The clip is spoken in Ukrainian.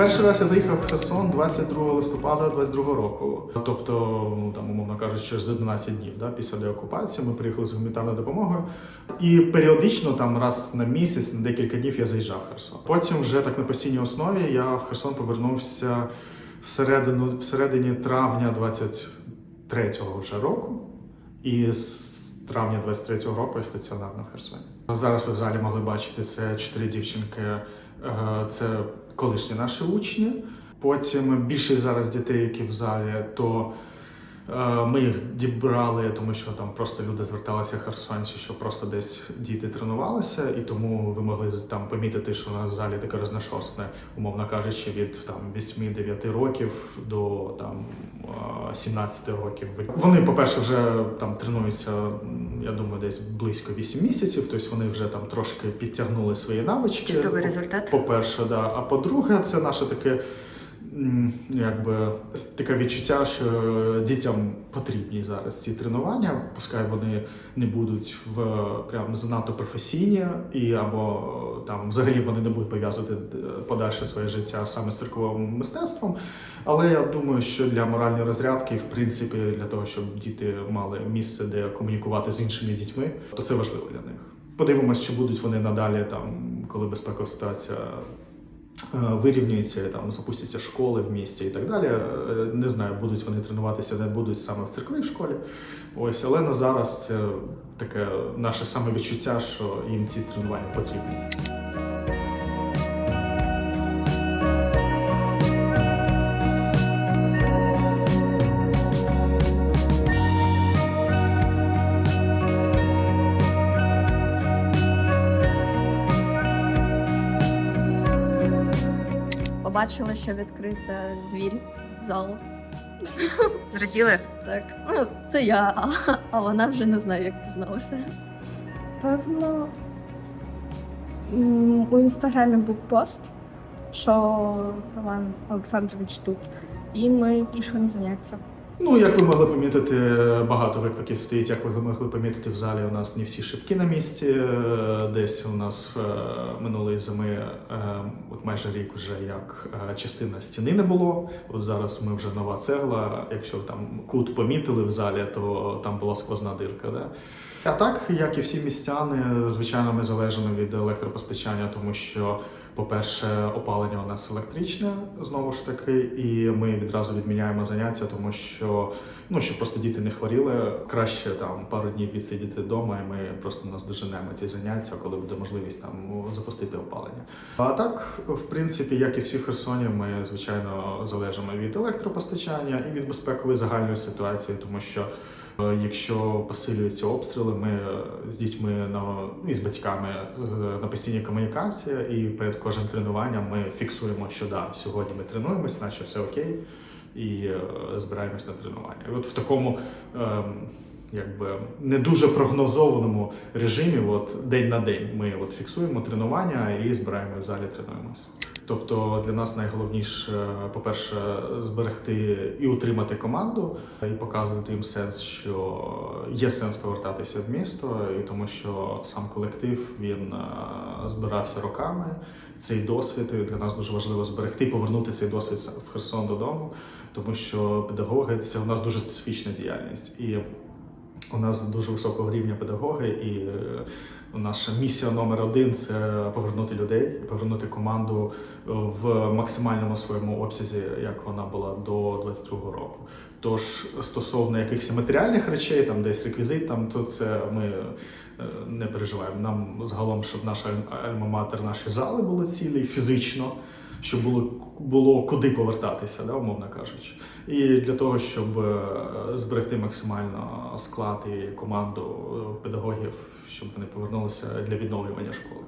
Перший раз я заїхав в Херсон 22 листопада 22 року. Тобто, ну там, умовно кажучи, через 11 днів да, після деокупації ми приїхали з гуманітарною допомогою. І періодично, там раз на місяць, на декілька днів я заїжджав в Херсон. Потім вже так на постійній основі я в Херсон повернувся всередину, всередині травня 23-го вже року. І з травня 23-го року я стаціонарно в Херсоні. Зараз ви в залі могли бачити це чотири дівчинки. е, Це колишні наші учні. Потім більшість зараз дітей, які в залі, то ми їх дібрали, тому що там просто люди зверталися херсонці, що просто десь діти тренувалися, і тому ви могли там помітити, що в залі таке розношосне, умовно кажучи, від там 8-9 років до там е, 17 років. Вони, по-перше, вже там тренуються, я думаю, десь близько 8 місяців, тобто вони вже там трошки підтягнули свої навички. Чудовий результат. По-перше, да. А по-друге, це наше таке. Якби таке відчуття, що дітям потрібні зараз ці тренування, пускай вони не будуть в прям занадто професійні, і або там взагалі вони не будуть пов'язувати е, подальше своє життя саме з цирковим мистецтвом. Але я думаю, що для моральної розрядки, в принципі, для того, щоб діти мали місце, де комунікувати з іншими дітьми, то це важливо для них. Подивимось, чи будуть вони надалі там, коли безпекова ситуація вирівнюється, там запустяться школи в місті і так далі. Е, Не знаю, будуть вони тренуватися, де будуть саме в церкві школі. Ось, але на зараз це таке наше саме відчуття, що їм ці тренування потрібні. Побачила, що відкрита двір в залу. Зраділи? Так, ну це я, а, а вона вже не знає, як дізналася. Певно, м, у інстаграмі був пост, що Роман Олександрович тут, і ми прийшли на заняття. Ну, як ви могли помітити, багато викликів стоїть. Як ви могли помітити в залі, у нас не всі шибки на місці. Десь у нас е, минулої зими, е, от майже рік вже як е, частина стіни не було. От зараз ми вже нова цегла. Якщо там кут помітили в залі, то там була сквозна дирка. Да? А так, як і всі містяни, звичайно, ми залежимо від електропостачання, тому що. По-перше, опалення у нас електричне знову ж таки, і ми відразу відміняємо заняття, тому що ну щоб просто діти не хворіли, краще там пару днів відсидіти вдома, і ми просто наздоженемо ці заняття, коли буде можливість там запустити опалення. А так, в принципі, як і всі Херсоні, ми звичайно залежимо від електропостачання і від безпекової загальної ситуації, тому що. Е, Якщо посилюються обстріли, ми е, з дітьми на і з батьками е, на постійній комунікації, і перед кожним тренуванням ми фіксуємо, що да, сьогодні ми тренуємось, наче все окей, і збираємось на тренування. І от в такому ем, якби не дуже прогнозованому режимі, от день на день, ми от фіксуємо тренування і збираємо в залі тренуємось. Тобто для нас найголовніше, по-перше, зберегти і утримати команду, і показувати їм сенс, що є сенс повертатися в місто, і тому що сам колектив він е, збирався роками. Цей досвід для нас дуже важливо зберегти повернути цей досвід в Херсон додому, тому що педагоги це у нас дуже специфічна діяльність. І у нас дуже високого рівня педагоги, і е, наша місія номер один це повернути людей, повернути команду е, в максимальному своєму обсязі, як вона була до 22-го року. Тож стосовно якихось матеріальних речей, там десь реквізит, там то це ми е, не переживаємо. Нам загалом, щоб наша аль- альма-матер, наші зали були цілі фізично, щоб було, було куди повертатися, да, умовно кажучи. І для того, щоб е, зберегти максимально склад і команду е, педагогів, щоб вони повернулися для відновлювання школи.